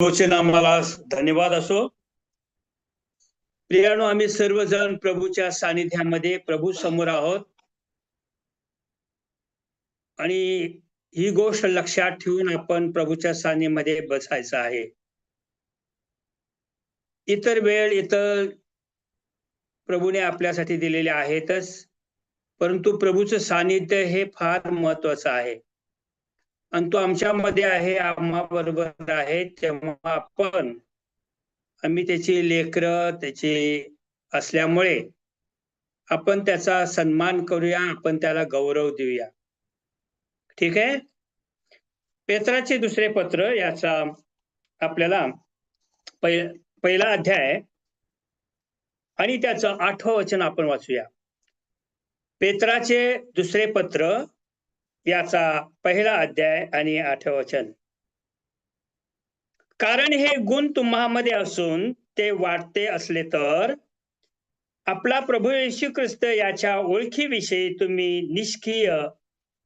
आम्हाला नामाला धन्यवाद असो. प्रियानो आम्ही सर्वजण प्रभूच्या सानिध्यामध्ये प्रभू समोर आहोत. आणि ही गोष्ट लक्षात ठेवून आपण प्रभूच्या सानिध्यामध्ये बसायचं आहे. इतर वेळ इतर प्रभूने आपल्यासाठी दिलेले आहेतच परंतु प्रभूचं सानिध्य हे फार महत्वाचं आहे. आणि तो आमच्यामध्ये आहे आम्हा बरोबर आहे. तेव्हा आपण आम्ही त्याची लेकर त्याची असल्यामुळे आपण त्याचा सन्मान करूया आपण त्याला गौरव देऊया. ठीक आहे? पेत्राचे दुसरे पत्र याचा आपल्याला पहिला अध्याय आणि त्याचं आठवं वचन आपण वाचूया. पेत्राचे दुसरे पत्र याचा पहिला अध्याय आणि आठवचन कारण हे गुण तुम्हामध्ये असून ते वाटते असले तर आपला प्रभू येशू ख्रिस्त याच्या ओळखीविषयी तुम्ही निष्क्रिय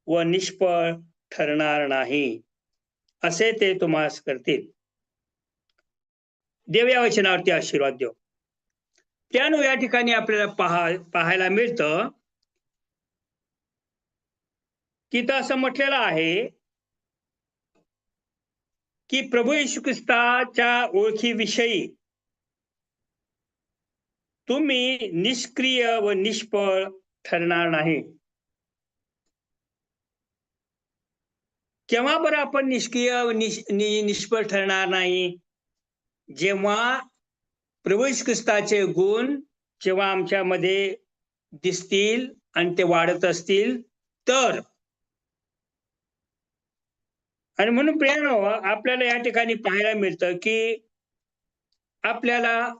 व निष्फळ ठरणार नाही असे ते तुम्हास करतील. देव या वचनावरती आशीर्वाद देऊ. त्यानु या ठिकाणी आपल्याला पहा पाहायला मिळतं तिथं असं म्हटलेलं आहे की प्रभू येशू ख्रिस्ताच्या ओळखीविषयी तुम्ही निष्क्रिय व निष्फळ ठरणार नाही. केव्हा बरं आपण निष्क्रिय व निष्फळ ठरणार नाही? जेव्हा प्रभू ख्रिस्ताचे गुण जेव्हा आमच्यामध्ये दिसतील आणि ते वाढत असतील तर आणि म्हणून प्रियानो आपल्याला या ठिकाणी पाहायला मिळतं की आपल्याला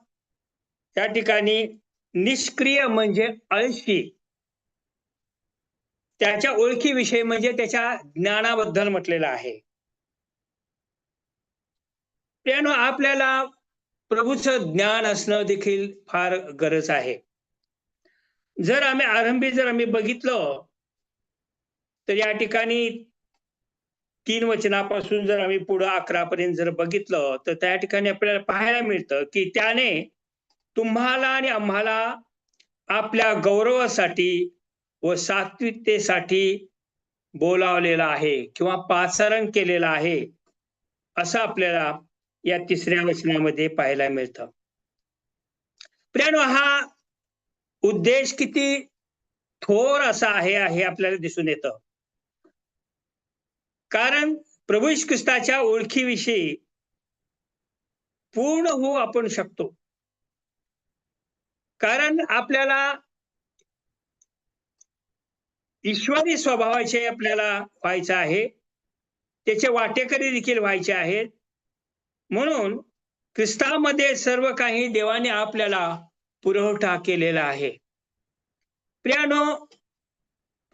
या ठिकाणी निष्क्रिय म्हणजे अळशी. त्याच्या ओळखीविषयी म्हणजे त्याच्या ज्ञानाबद्दल म्हटलेलं आहे. प्रियानो आपल्याला प्रभूचं ज्ञान असणं देखील फार गरज आहे. जर आम्ही आरंभी जर आम्ही बघितलं तर या ठिकाणी तीन वचनापासून जर आम्ही पुढं अकरा पर्यंत जर बघितलं तर त्या ठिकाणी आपल्याला पाहायला मिळतं की त्याने तुम्हाला आणि आम्हाला आपल्या गौरवासाठी व सात्विकतेसाठी बोलावलेला आहे किंवा पाचारण केलेलं आहे असं आपल्याला या तिसऱ्या वचनामध्ये पाहायला मिळतं. प्रियानो हा उद्देश किती थोर असा आहे हे आपल्याला दिसून येतं. कारण प्रभू ख्रिस्ताच्या ओळखीविषयी पूर्ण होऊ आपण शकतो. कारण आपल्याला ईश्वरी स्वभावाचे आपल्याला व्हायचं आहे. त्याचे वाटेकरी देखील व्हायचे आहेत. म्हणून ख्रिस्तामध्ये सर्व काही देवाने आपल्याला पुरवठा केलेला आहे. प्रियानो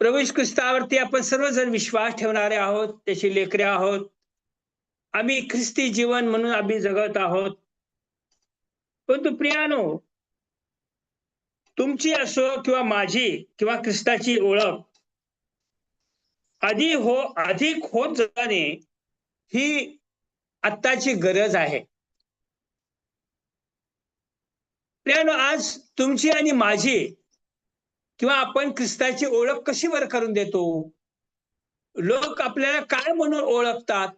प्रवेश ख्रिस्तावरती आपण सर्वजण विश्वास ठेवणारे आहोत त्याची लेकरे आहोत. आम्ही ख्रिस्ती जीवन म्हणून आम्ही जगत आहोत. परंतु प्रियानो तुमची असो किंवा माझी किंवा ख्रिस्ताची ओळख आधी हो अधिक होत जाणे ही आत्ताची गरज आहे. प्रियानो आज तुमची आणि माझी किंवा आपण ख्रिस्ताची ओळख कशी वर करून देतो? लोक आपल्याला काय म्हणून ओळखतात?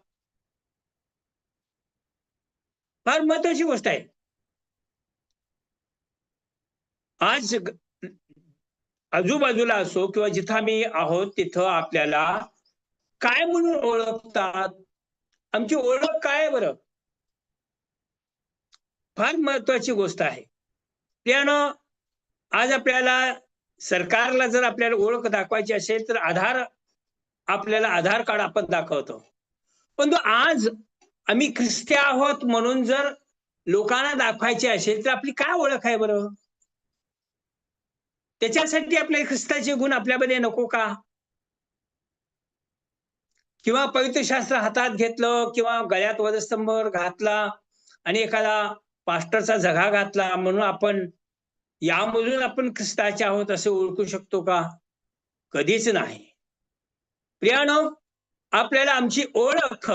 फार महत्वाची गोष्ट आहे. आज आजूबाजूला असो किंवा जिथं आम्ही आहोत तिथं आपल्याला काय म्हणून ओळखतात? आमची ओळख काय बरं? फार महत्वाची गोष्ट आहे. त्यानं आज आपल्याला सरकारला जर आपल्याला ओळख दाखवायची असेल तर आधार आपल्याला आधार कार्ड आपण दाखवतो. पण आज आम्ही ख्रिस्ती आहोत म्हणून जर लोकांना दाखवायचे असेल तर आपली काय ओळख आहे बरं? त्याच्यासाठी आपल्या ख्रिस्ताचे गुण आपल्यामध्ये नको का? किंवा पवित्र शास्त्र हातात घेतलं किंवा गळ्यात वधस्तंभ घातला आणि एखादा पास्टरचा झगा घातला म्हणून आपण यामधून आपण ख्रिस्ताचे आहोत असे ओळखू शकतो का? कधीच नाही. प्रियानो आपल्याला आमची ओळख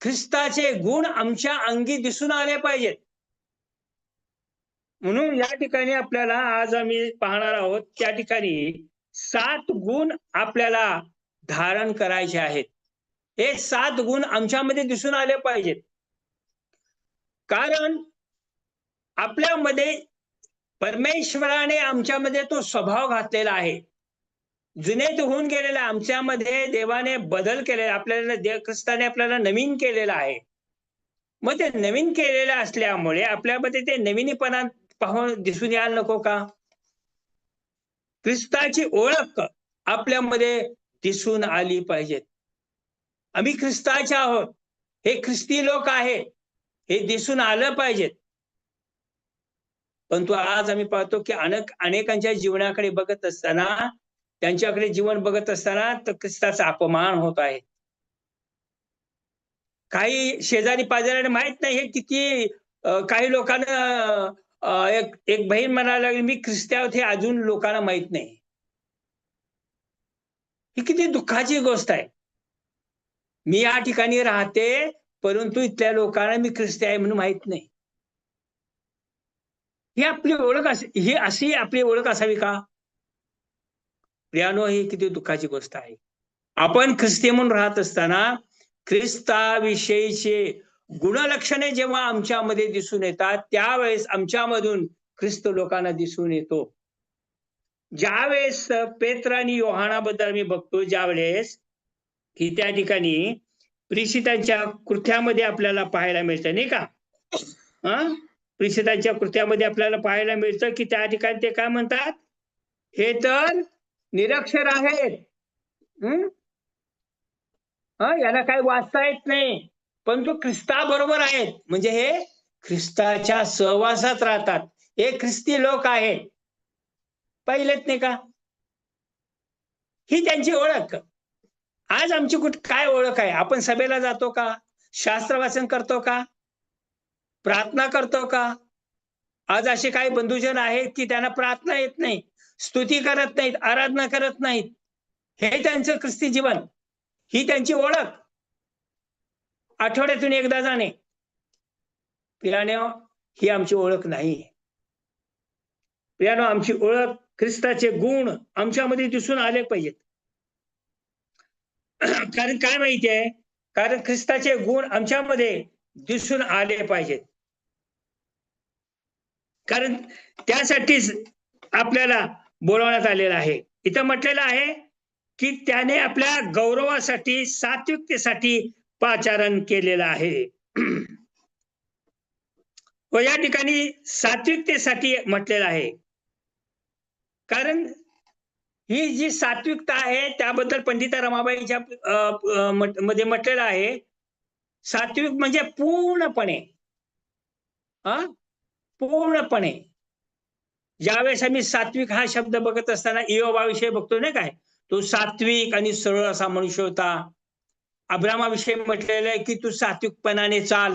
ख्रिस्ताचे गुण आमच्या अंगी दिसून आले पाहिजेत. म्हणून या ठिकाणी आपल्याला आज आम्ही पाहणार आहोत त्या ठिकाणी सात गुण आपल्याला धारण करायचे आहेत. हे सात गुण आमच्यामध्ये दिसून आले पाहिजेत. कारण आपल्यामध्ये परमेश्वराने आमच्यामध्ये तो स्वभाव घातलेला आहे. जुनेत होऊन गेलेला आमच्यामध्ये देवाने बदल केलेला आपल्याला देव ख्रिस्ताने आपल्याला नवीन केलेला आहे. मग ते नवीन केलेलं असल्यामुळे आपल्यामध्ये ते नवीनपणा पाहून दिसून यायला नको का? ख्रिस्ताची ओळख आपल्यामध्ये दिसून आली पाहिजेत आम्ही ख्रिस्ताचे आहोत. हे ख्रिस्ती लोक आहे हे दिसून आलं पाहिजेत. परंतु आज आम्ही पाहतो की अनेक अनेकांच्या जीवनाकडे बघत असताना त्यांच्याकडे जीवन बघत असताना तर ख्रिस्ताचा अपमान होत आहे. काही शेजारी पाजाऱ्याने माहीत नाही हे किती काही लोकांना एक एक बहीण म्हणायला लागली मी ख्रिस्त्यावत हे अजून लोकांना माहीत नाही. ही किती दुःखाची गोष्ट आहे. मी या ठिकाणी राहते परंतु इथल्या लोकांना मी ख्रिस्ती आहे म्हणून माहीत नाही. ही आपली ओळख ही अशी आपली ओळख असावी का? प्रियानो ही किती दुःखाची गोष्ट आहे. आपण ख्रिस्ती म्हणून राहत असताना ख्रिस्ताविषयीचे गुणलक्षणे जेव्हा आमच्यामध्ये दिसून येतात त्यावेळेस आमच्यामधून ख्रिस्त लोकांना दिसून येतो. ज्यावेळेस पेत्र आणि योहानाबद्दल मी बघतो ज्यावेळेस की त्या ठिकाणी प्रिशितांच्या कृत्यामध्ये आपल्याला पाहायला मिळतं नाही का? परिषदांच्या कृत्यामध्ये आपल्याला पाहायला मिळतं की त्या ठिकाणी ते काय म्हणतात? हे तर निरक्षर आहेत. हा? याला काही वाचता येत नाही. परंतु ख्रिस्ता बरोबर आहेत. म्हणजे हे ख्रिस्ताच्या सहवासात राहतात. हे ख्रिस्ती लोक आहेत. पाहिलेत नाही का? ही त्यांची ओळख. आज आमची कुठ काय ओळख आहे? आपण सभेला जातो का? शास्त्र वाचन करतो का? प्रार्थना करतो का? आज असे काही बंधुजन आहेत की त्यांना प्रार्थना येत नाही स्तुती करत नाहीत आराधना करत नाहीत. हे त्यांचं ख्रिस्ती जीवन. ही त्यांची ओळख. आठवड्यातून एकदा जाणे. प्रियानो ही आमची ओळख नाही. प्रियानो आमची ओळख ख्रिस्ताचे गुण आमच्यामध्ये दिसून आले पाहिजेत. कारण काय माहिती आहे कारण ख्रिस्ताचे गुण आमच्यामध्ये दिसून आले पाहिजेत. कारण त्यासाठीच आपल्याला बोलवण्यात आलेलं आहे. इथं म्हटलेलं आहे की त्याने आपल्या गौरवासाठी सात्विकतेसाठी पाचारण केलेलं आहे. व या ठिकाणी सात्विकतेसाठी म्हटलेलं आहे. कारण ही जी सात्विकता आहे त्याबद्दल पंडिता रमाबाईच्या मध्ये म्हटलेलं आहे. सात्विक म्हणजे पूर्णपणे. हा पूर्णपणे. ज्यावेळेस आम्ही सात्विक हा शब्द बघत असताना इयोबाविषयी बघतो नाही काय? तो सात्विक आणि सरळ असा मनुष्य होता. अब्रामाविषयी म्हटलेलं आहे की तू सात्विकपणाने चाल.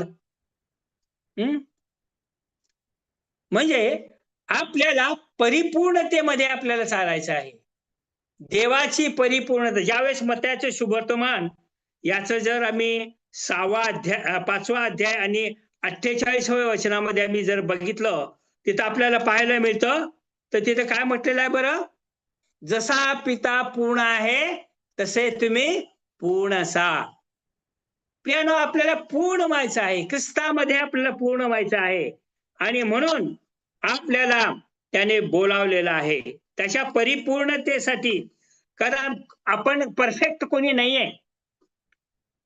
हम्म? म्हणजे आपल्याला परिपूर्णतेमध्ये आपल्याला चालायचं आहे. देवाची परिपूर्णता ज्यावेळेस मत्याचं शुभवर्तमान याचं जर आम्ही सहावा अध्याय पाचवा अध्याय आणि अठ्ठेचाळीसव्या वचनामध्ये आम्ही जर बघितलं तिथं आपल्याला पाहायला मिळतं. तर तिथं काय म्हटलेलं आहे बरं? जसा पिता पूर्ण आहे तसे तुम्ही पूर्ण असा. पियानो आपल्याला पूर्ण व्हायचं आहे. ख्रिस्तामध्ये आपल्याला पूर्ण व्हायचं आहे. आणि म्हणून आपल्याला त्याने बोलावलेलं आहे. त्याच्या परिपूर्णतेसाठी कारण आपण परफेक्ट कोणी नाहीये.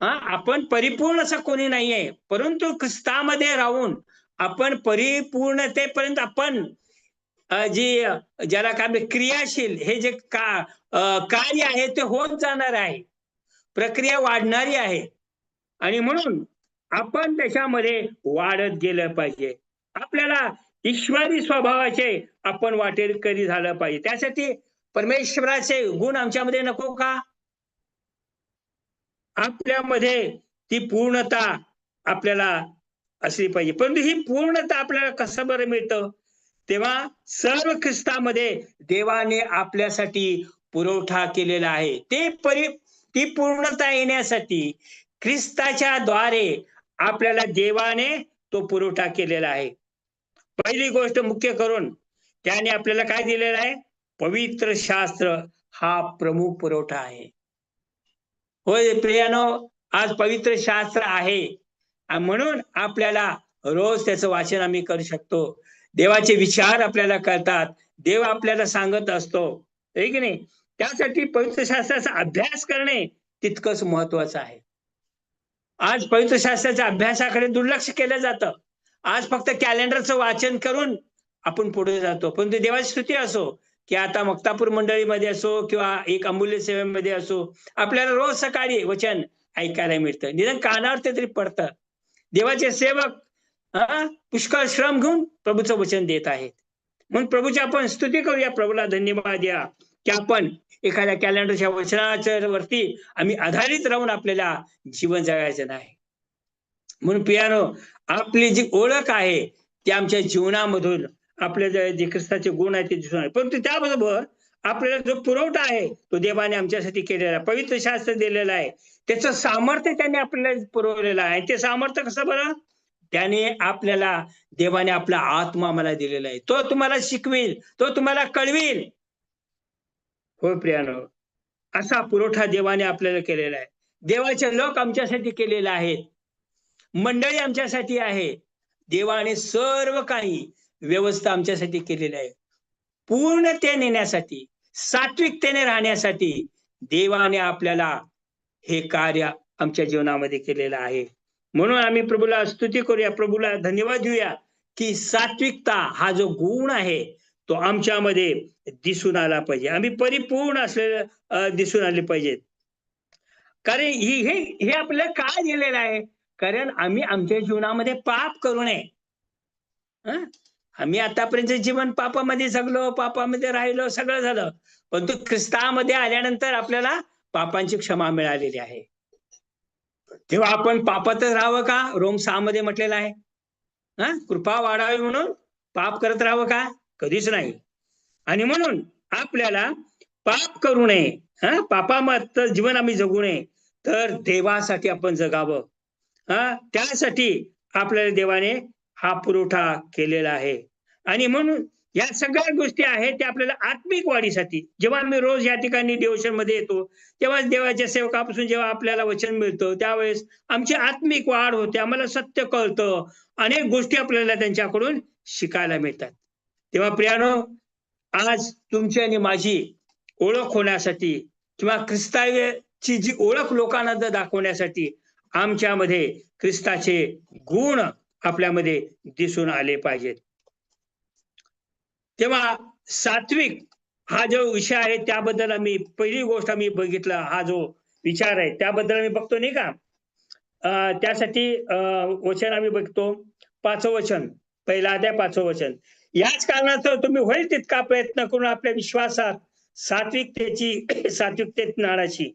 आपण परिपूर्ण असं कोणी नाहीये. परंतु ख्रिस्तामध्ये राहून आपण परिपूर्णतेपर्यंत आपण जी ज्याला काय क्रियाशील हे जे का कार्य आहे ते होत जाणार आहे. प्रक्रिया वाढणारी आहे. आणि म्हणून आपण त्याच्यामध्ये वाढत गेलं पाहिजे. आपल्याला ईश्वरी स्वभावाचे आपण वाटेल कधी झालं पाहिजे. त्यासाठी परमेश्वराचे गुण आमच्यामध्ये नको का? आपल्यामध्ये ती पूर्णता आपल्याला असली पाहिजे. परंतु ही पूर्णता आपल्याला कसं बरं मिळतं? तेव्हा सर्व ख्रिस्तामध्ये देवाने आपल्यासाठी पुरवठा केलेला आहे. ते परि ती पूर्णता येण्यासाठी ख्रिस्ताच्या द्वारे आपल्याला देवाने तो पुरवठा केलेला आहे. पहिली गोष्ट मुख्य करून त्याने आपल्याला काय दिलेलं आहे? पवित्र शास्त्र हा प्रमुख पुरवठा आहे. होय प्रियानो आज पवित्र शास्त्र आहे. म्हणून आपल्याला रोज त्याचं वाचन आम्ही करू शकतो. देवाचे विचार आपल्याला कळतात. देव आपल्याला सांगत असतो. आहे की नाही? त्यासाठी पवित्र शास्त्राचा अभ्यास करणे तितकंच महत्वाचं आहे. आज पवित्र शास्त्राच्या अभ्यासाकडे दुर्लक्ष केलं जातं. आज फक्त कॅलेंडरचं वाचन करून आपण पुढे जातो. पण ते देवाची स्तुती असो की आता मक्तापूर मंडळीमध्ये असो किंवा एक अमूल्य सेवेमध्ये असो आपल्याला रोज सकाळी वचन ऐकायला मिळतं. निदान कानावर ते तरी पडतं. देवाचे सेवक पुष्कळ श्रम घेऊन प्रभूचं वचन देत आहेत. म्हणून प्रभूची आपण स्तुती करूया प्रभूला धन्यवाद द्या की आपण एखाद्या कॅलेंडरच्या वचनाच्या वरती आम्ही आधारित राहून आपल्याला जीवन जगायचं नाही. म्हणून पियानो आपली जी ओळख आहे ती आमच्या जीवनामधून आपल्या जे जे ख्रिस्ताचे गुण आहेत ते दिसून आले. परंतु त्याबरोबर आपल्याला जो पुरवठा आहे तो देवाने आमच्यासाठी केलेला आहे. पवित्र शास्त्र दिलेलं आहे. त्याचं सामर्थ्य त्याने आपल्याला पुरवलेलं आहे. ते सामर्थ्य कसं बरं? त्याने आपल्याला देवाने आपला आत्मा मला दिलेला आहे. तो तुम्हाला शिकवेल तो तुम्हाला कळवेल. हो प्रियानो असा पुरवठा देवाने आपल्याला केलेला आहे. देवाचे लोक आमच्यासाठी केलेले आहेत. मंडळी आमच्यासाठी आहे. देवाने सर्व काही व्यवस्था आमच्यासाठी केलेली आहे. पूर्णते नेण्यासाठी सात्विकतेने राहण्यासाठी देवाने आपल्याला हे कार्य आमच्या जीवनामध्ये केलेलं आहे. म्हणून आम्ही प्रभूला स्तुती करूया प्रभूला धन्यवाद देऊया की सात्विकता हा जो गुण आहे तो आमच्यामध्ये दिसून आला पाहिजे. आम्ही परिपूर्ण असलेलं दिसून आले पाहिजेत. कारण ही हे हे आपल्याला काय दिलेलं आहे? कारण आम्ही आमच्या जीवनामध्ये पाप करू नये. आम्ही आतापर्यंत जीवन पापामध्ये जगलो पापामध्ये राहिलो सगळं झालं. परंतु ख्रिस्तामध्ये आल्यानंतर आपल्याला पापांची क्षमा मिळालेली आहे. तेव्हा आपण पापातच राहावं का? रोम सहा मध्ये म्हटलेलं आहे. हा? कृपा वाढावी म्हणून पाप करत राहावं का? कधीच नाही. आणि म्हणून आपल्याला पाप करू नये. हा? पापामत जीवन आम्ही जगू नये. तर देवासाठी आपण जगावं. हा? त्यासाठी आपल्याला देवाने हा पुरवठा केलेला आहे. आणि म्हणून या सगळ्या गोष्टी आहेत त्या आपल्याला आत्मिक वाढीसाठी जेव्हा आम्ही रोज या ठिकाणी मध्ये येतो तेव्हा देवाच्या सेवकापासून जेव्हा आपल्याला वचन मिळतं त्यावेळेस आमची आत्मिक वाढ होते आम्हाला सत्य कळतं अनेक गोष्टी आपल्याला त्यांच्याकडून शिकायला मिळतात. तेव्हा प्रियानो आज तुमची आणि माझी ओळख होण्यासाठी किंवा ख्रिस्ताची जी ओळख लोकांना दाखवण्यासाठी आमच्यामध्ये ख्रिस्ताचे गुण आपल्यामध्ये दिसून आले पाहिजेत. तेव्हा सात्विक हा जो विषय आहे त्याबद्दल आम्ही पहिली गोष्ट आम्ही बघितला हा जो विचार आहे त्याबद्दल आम्ही बघतो नाही का? त्यासाठी वचन आम्ही बघतो. पाचवं वचन पहिला अध्याय पाचवं वचन. याच कारणास्तव तुम्ही होईल तितका प्रयत्न करून आपल्या विश्वासात सात्विकतेची सात्विकतेत नाणाची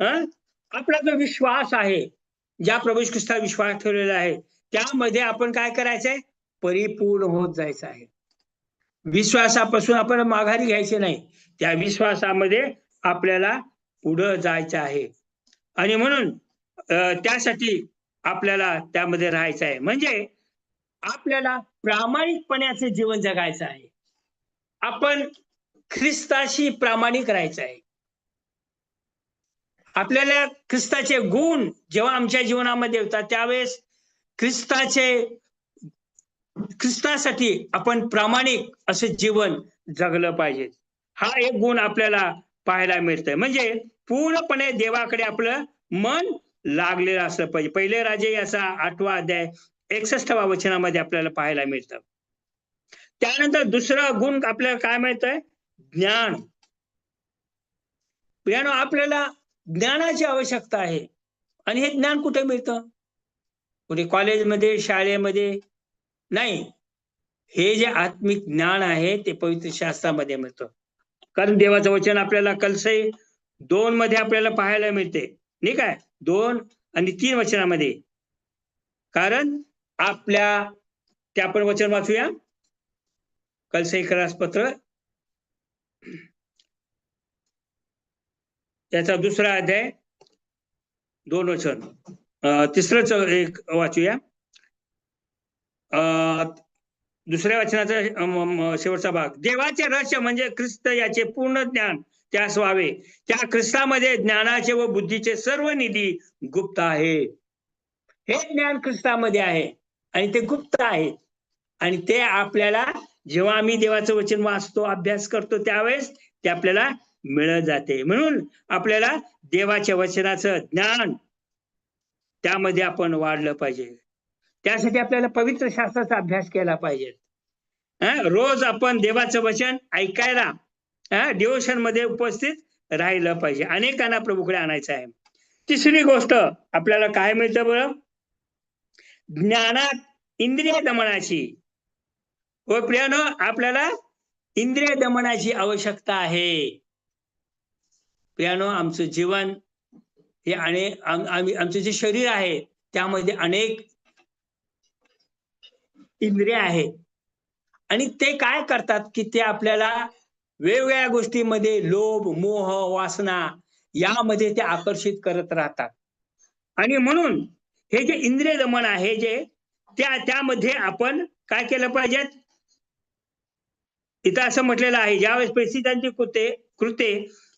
आपला जो विश्वास आहे ज्या प्रभू ख्रिस्ता विश्वास ठेवलेला आहे त्यामध्ये आपण काय करायचंय? परिपूर्ण होत जायचं आहे. विश्वासापासून आपण माघारी घ्यायचे नाही. त्या विश्वासामध्ये आपल्याला पुढं जायचं आहे. आणि म्हणून त्यासाठी आपल्याला त्यामध्ये राहायचं आहे. म्हणजे आपल्याला प्रामाणिकपणाचे जीवन जगायचं आहे. आपण ख्रिस्ताशी प्रामाणिक राहायचं आहे. आपल्याला ख्रिस्ताचे गुण जेव्हा आमच्या जीवनामध्ये येतात त्यावेळेस ख्रिस्ताचे ख्रिस्तासाठी आपण प्रामाणिक असं जीवन जगलं पाहिजे. हा एक गुण आपल्याला पाहायला मिळतंय. म्हणजे पूर्णपणे देवाकडे आपलं मन लागलेलं असलं पाहिजे. पहिले राजे याचा आठवा अध्याय एकसष्टवा वचनामध्ये आपल्याला पाहायला मिळतं. त्यानंतर दुसरा गुण आपल्याला काय मिळतंय? ज्ञान. आपल्याला ज्ञानाची आवश्यकता आहे. आणि हे ज्ञान कुठे मिळतं? कुठे कॉलेजमध्ये शाळेमध्ये? नाही. हे जे आत्मिक ज्ञान आहे ते पवित्र शास्त्रामध्ये मिळतं. कारण देवाचं वचन आपल्याला कलसई दोन मध्ये आपल्याला पाहायला मिळते. नाही काय? दोन आणि तीन वचनामध्ये. कारण आपल्या ते आपण वचन वाचूया. कलसई करास पत्र. त्याचा दुसरा अध्याय दोन वचन. तिसरंच एक वाचूया. अं, दुसऱ्या वचनाचा शेवटचा भाग. देवाचे रहस्य म्हणजे ख्रिस्त याचे पूर्ण ज्ञान त्यास व्हावे. त्या ख्रिस्तामध्ये ज्ञानाचे व बुद्धीचे सर्व निधी गुप्त आहे. हे ज्ञान ख्रिस्तामध्ये आहे आणि ते गुप्त आहे. आणि ते आपल्याला जेव्हा आम्ही देवाचं वचन वाचतो अभ्यास करतो त्यावेळेस ते आपल्याला मिळत जाते. म्हणून आपल्याला देवाच्या वचनाचं ज्ञान त्यामध्ये आपण वाढलं पाहिजे. त्यासाठी आपल्याला पवित्र शास्त्राचा अभ्यास केला पाहिजे. रोज आपण देवाचं वचन ऐकायला डिवोशनमध्ये उपस्थित राहिलं पाहिजे. अनेकांना प्रभूकडे आणायचं आहे. तिसरी गोष्ट आपल्याला काय मिळतं बरं? ज्ञानात इंद्रिय दमनाची. हो, व प्रियानं आपल्याला इंद्रिय दमनाची आवश्यकता आहे. प्रियानो आमचं जीवन हे आणि आम्ही आमचं जे शरीर आहे त्यामध्ये अनेक इंद्रिय आहेत. आणि ते काय करतात की ते आपल्याला वेगवेगळ्या गोष्टीमध्ये लोभ मोह वासना यामध्ये ते आकर्षित करत राहतात. आणि म्हणून हे जे इंद्रिय दमन आहे जे त्या त्यामध्ये आपण काय केलं पाहिजेत? इथं असं म्हटलेलं आहे ज्यावेळेस परिस्थितीची कृते कृते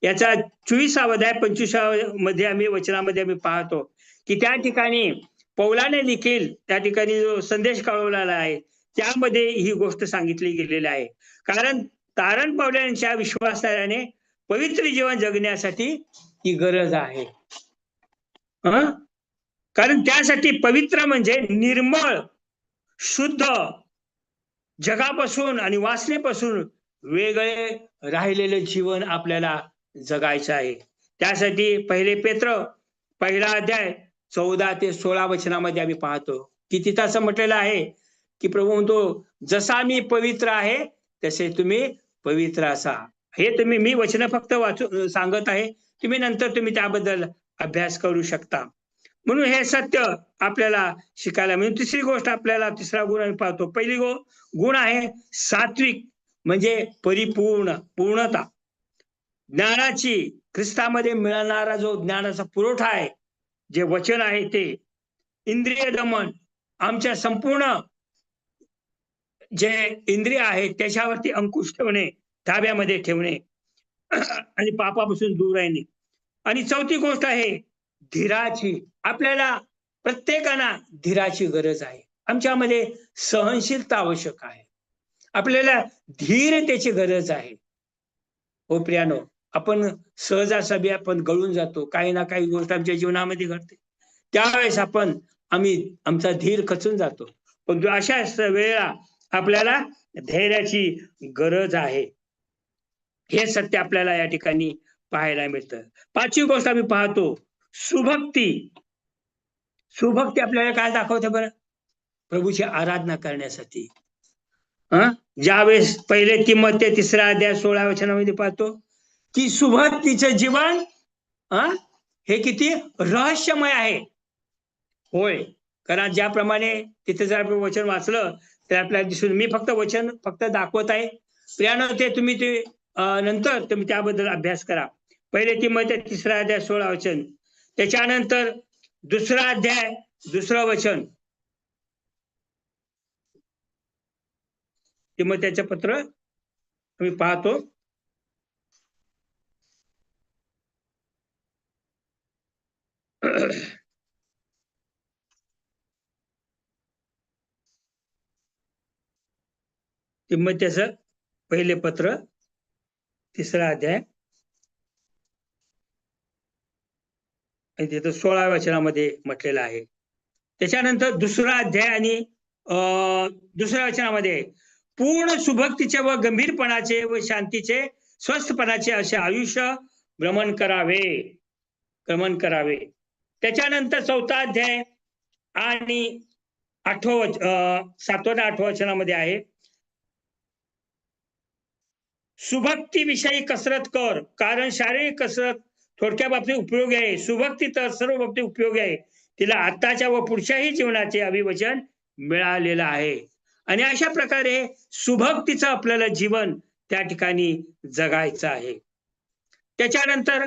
याचा चोवीसावा अध्याय पंचवीसाव्या मध्ये आम्ही वचनामध्ये आम्ही पाहतो की त्या ठिकाणी पौलाने देखील त्या ठिकाणी जो संदेश कळवलेला आहे त्यामध्ये ही गोष्ट सांगितली गेलेली आहे. कारण तारण पावल्यांच्या विश्वासाने पवित्र जीवन जगण्यासाठी ही गरज आहे. कारण त्यासाठी पवित्र म्हणजे निर्मळ शुद्ध जगापासून आणि वासनेपासून वेगळे राहिलेले जीवन आपल्याला जगायचं आहे. त्यासाठी पहिले पेत्र पहिला अध्याय चौदा ते सोळा वचनामध्ये आम्ही पाहतो. की तिथं असं म्हटलेलं आहे? की प्रभू म्हणतो जसा मी पवित्र आहे तसे तुम्ही पवित्र असा. हे तुम्ही मी वचन फक्त वाचू सांगत आहे. तुम्ही नंतर तुम्ही त्याबद्दल अभ्यास करू शकता. म्हणून हे सत्य आपल्याला शिकायला मिळून तिसरी गोष्ट आपल्याला तिसरा गुण आम्ही पाहतो. पहिली गो गुण आहे सात्विक म्हणजे परिपूर्ण पूर्णता. ज्ञानाची ख्रिस्तामध्ये मिळणारा जो ज्ञानाचा पुरवठा आहे जे वचन आहे ते इंद्रिय दमन आमच्या संपूर्ण जे इंद्रिय आहे त्याच्यावरती अंकुश ठेवणे ताब्यामध्ये ठेवणे आणि पापापासून दूर राहणे. आणि चौथी गोष्ट आहे धीराची. आपल्याला प्रत्येकाना धीराची गरज आहे. आमच्यामध्ये सहनशीलता आवश्यक आहे. आपल्याला धीरतेची गरज आहे. हो प्रियानो आपण सहजासहजी आपण गळून जातो काही ना काही गोष्ट आमच्या जीवनामध्ये घडते. त्यावेळेस आपण आम्ही आमचा धीर खचून जातो. परंतु अशा वेळेला आपल्याला धैर्याची गरज आहे. हे सत्य आपल्याला या ठिकाणी पाहायला मिळतं. पाचवी गोष्ट आम्ही पाहतो सुभक्ती. सुभक्ती आपल्याला काय दाखवते बरं? प्रभूची आराधना करण्यासाठी. हं? ज्यावेळेस पहिले किंमत ते तिसरा अध्याय सोळा वचनामध्ये पाहतो ती की तिचं जीवन आ? हे किती रहस्यमय आहे. होय. कारण ज्याप्रमाणे तिथे जर आपण वचन वाचलं तर आपल्याला दिसून मी फक्त वचन फक्त दाखवत आहे. प्रियानं ते तुम्ही ते नंतर तुम्ही त्याबद्दल अभ्यास करा. पहिले ती मग तिसरा अध्याय सोळा वचन. त्याच्यानंतर दुसरा अध्याय दुसरं वचन. ते मग त्याचं पत्र आम्ही पाहतो. ते त्याचं पहिले पत्र तिसरा अध्याय. आणि तिथं सोळाव्या वचनामध्ये म्हटलेलं आहे. त्याच्यानंतर दुसरा अध्याय आणि दुसऱ्या वचनामध्ये पूर्ण सुभक्तीचे व गंभीरपणाचे व शांतीचे स्वस्थपणाचे असे आयुष्य भ्रमण करावे. भ्रमण करावे. त्याच्यानंतर चौथा अध्याय आणि आठवं सातव्या अं, आहे. सुभक्ती विषयी कसरत कर कारण शारीरिक कसरत थोडक्या बाबतीत उपयोगी आहे. सुभक्ती तर सर्व बाबतीत उपयोगी आहे. तिला आताच्या व पुढच्याही जीवनाचे अभिवचन मिळालेलं आहे. आणि अशा प्रकारे सुभक्तीचं आपल्याला जीवन त्या ठिकाणी जगायचं आहे. त्याच्यानंतर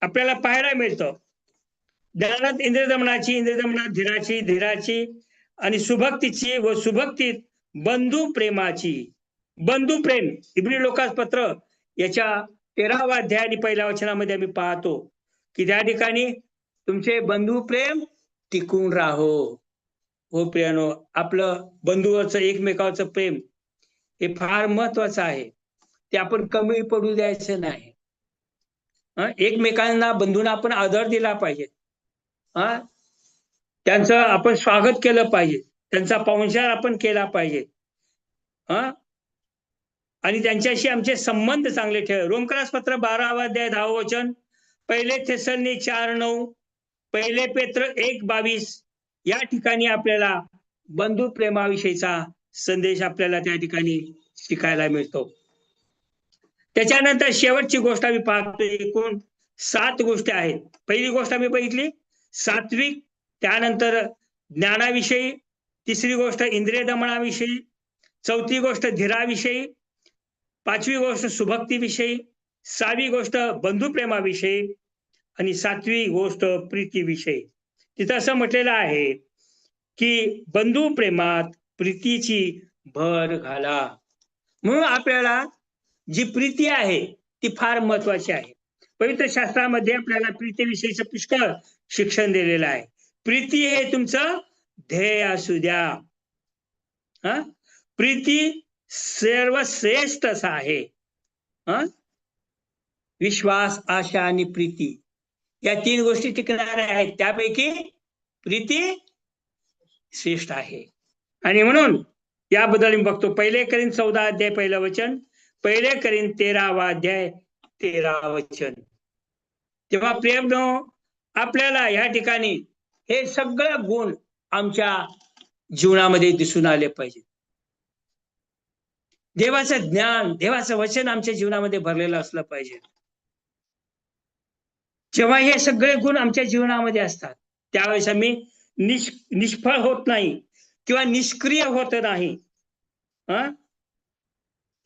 आपल्याला पाहायला मिळतं ज्ञानात इंद्रदमनाची इंद्रदमनात धीराची धीराची आणि सुभक्तीची व सुभक्तीत बंधू प्रेमाची. बंधू प्रेम इब्री लोकास पत्र याच्या तेरावा अध्याय आणि पहिल्या वचनामध्ये आम्ही पाहतो की त्या ठिकाणी तुमचे बंधू प्रेम टिकून राहो. हो प्रियानो आपलं बंधूवरचं एकमेकावरचं प्रेम हे फार महत्वाचं आहे. ते आपण कमी पडू द्यायचं नाही. एकमेकांना बंधूंना आपण आदर दिला पाहिजे. हा? त्यांचं आपण स्वागत केलं पाहिजे. त्यांचा पाहुणचार आपण केला पाहिजे. हा? आणि त्यांच्याशी आमचे संबंध चांगले ठेव. रोमक्रास पत्र बारावा अध्याय दहा वचन. पहिले थेसलनी चार नऊ पहिले पेत्र एक बावीस. या ठिकाणी आपल्याला बंधू प्रेमाविषयीचा संदेश आपल्याला त्या ठिकाणी शिकायला मिळतो. त्याच्यानंतर शेवटची गोष्ट आम्ही पाहतो एकूण सात गोष्टी आहेत. पहिली गोष्ट आम्ही बघितली सात्विक त्यानंतर ज्ञानाविषयी तिसरी गोष्ट इंद्रिय दमनाविषयी चौथी गोष्ट धीराविषयी पाचवी गोष्ट सुभक्तीविषयी सहावी गोष्ट बंधुप्रेमाविषयी आणि सातवी गोष्ट प्रीतीविषयी. तिथं असं म्हटलेलं आहे की बंधुप्रेमात प्रीतीची भर घाला. म्हणून आपल्याला जी प्रीती आहे ती फार महत्वाची आहे. पवित्र शास्त्रामध्ये आपल्याला प्रीतीविषयीचं पुष्कळ शिक्षण दिलेलं आहे. प्रीती हे तुमचं ध्येय असू द्या. हा? प्रीती सर्वश्रेष्ठ असं आहे. हा? विश्वास आशा आणि प्रीती. या तीन गोष्टी टिकणाऱ्या आहेत. त्यापैकी प्रीती श्रेष्ठ आहे. आणि म्हणून याबद्दल मी बघतो. पहिले करीन चौदा अध्याय पहिलं वचन. पहिले करीन तेरावा अध्याय तेरा वचन. तेव्हा प्रेम आपल्याला या ठिकाणी हे सगळं गुण आमच्या जीवनामध्ये दिसून आले पाहिजे. देवाचं ज्ञान देवाचं वचन आमच्या जीवनामध्ये भरलेलं असलं पाहिजे. जेव्हा हे सगळे गुण आमच्या जीवनामध्ये असतात त्यावेळेस आम्ही निष निष्फळ होत नाही किंवा निष्क्रिय होत नाही. हा?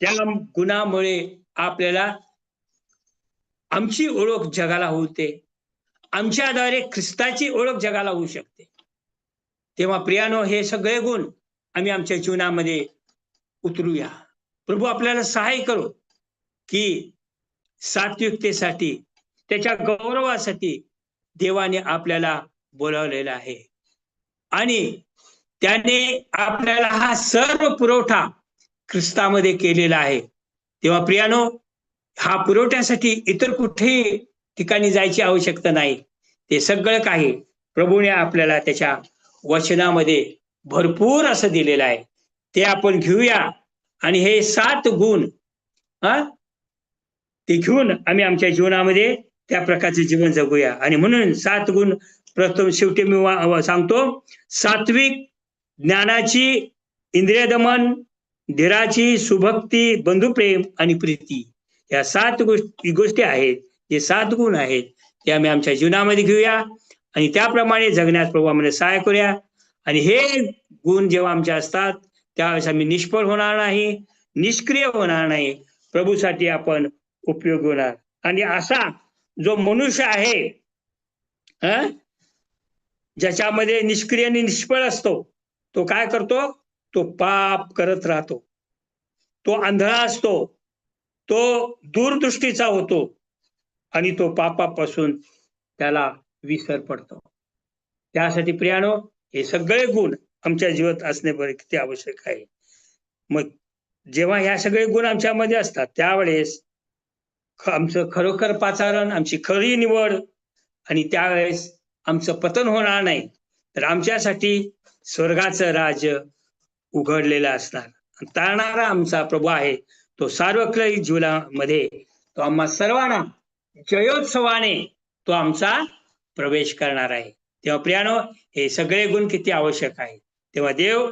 त्या गुणामुळे आपल्याला आमची ओळख जगाला होते. आमच्याद्वारे ख्रिस्ताची ओळख जगाला होऊ शकते. तेव्हा प्रियानो हे सगळे गुण आम्ही आमच्या जीवनामध्ये उतरूया. प्रभू आपल्याला सहाय्य करो की सात्विकतेसाठी त्याच्या गौरवासाठी देवाने आपल्याला बोलावलेलं आहे. आणि त्याने आपल्याला हा सर्व पुरवठा ख्रिस्तामध्ये केलेला आहे. तेव्हा प्रियानो हा पुरवठ्यासाठी इतर कुठेही ठिकाणी जायची आवश्यकता नाही. ते सगळं काही प्रभूने आपल्याला त्याच्या वचनामध्ये भरपूर असं दिलेलं आहे. ते आपण घेऊया. आणि हे सात गुण हा? ते घेऊन आम्ही आमच्या जीवनामध्ये त्या प्रकारचे जीवन जगूया. आणि म्हणून सात गुण प्रथम शेवटी मी सांगतो. सात्विक ज्ञानाची इंद्रिय दमन धीराची सुभक्ती बंधुप्रेम आणि प्रीती. या सात गोष्टी गोष्टी आहेत. जे सात गुण आहेत. ते आम्ही आमच्या जीवनामध्ये घेऊया आणि त्याप्रमाणे जगण्यास प्रभू आम्हाला सहाय्य करूया. आणि हे गुण जेव्हा आमच्या असतात त्यावेळेस आम्ही निष्फळ होणार नाही निष्क्रिय होणार नाही. प्रभूसाठी आपण उपयोग होणार. आणि असा जो मनुष्य आहे ज्याच्यामध्ये निष्क्रिय आणि निष्फळ असतो तो काय करतो? तो पाप करत राहतो. तो आंधळा असतो. तो दूरदृष्टीचा होतो. आणि तो पापापासून त्याला विसर पडतो. त्यासाठी प्रियानो हे सगळे गुण आमच्या जीवनात असणे बरे किती आवश्यक आहे. मग जेव्हा ह्या सगळे गुण आमच्यामध्ये असतात त्यावेळेस आमचं खरोखर पाचारण आमची खरी निवड आणि त्यावेळेस आमचं पतन होणार नाही तर आमच्यासाठी स्वर्गाचं राज्य उघडलेलं असणार. तारणारा आमचा प्रभू आहे तो सार्वक्रिक जीवनामध्ये तो आम्हा सर्वांना जयोत्सवाने तो आमचा प्रवेश करणार आहे. तेव्हा प्रियानो हे सगळे गुण किती आवश्यक आहे तेव्हा देव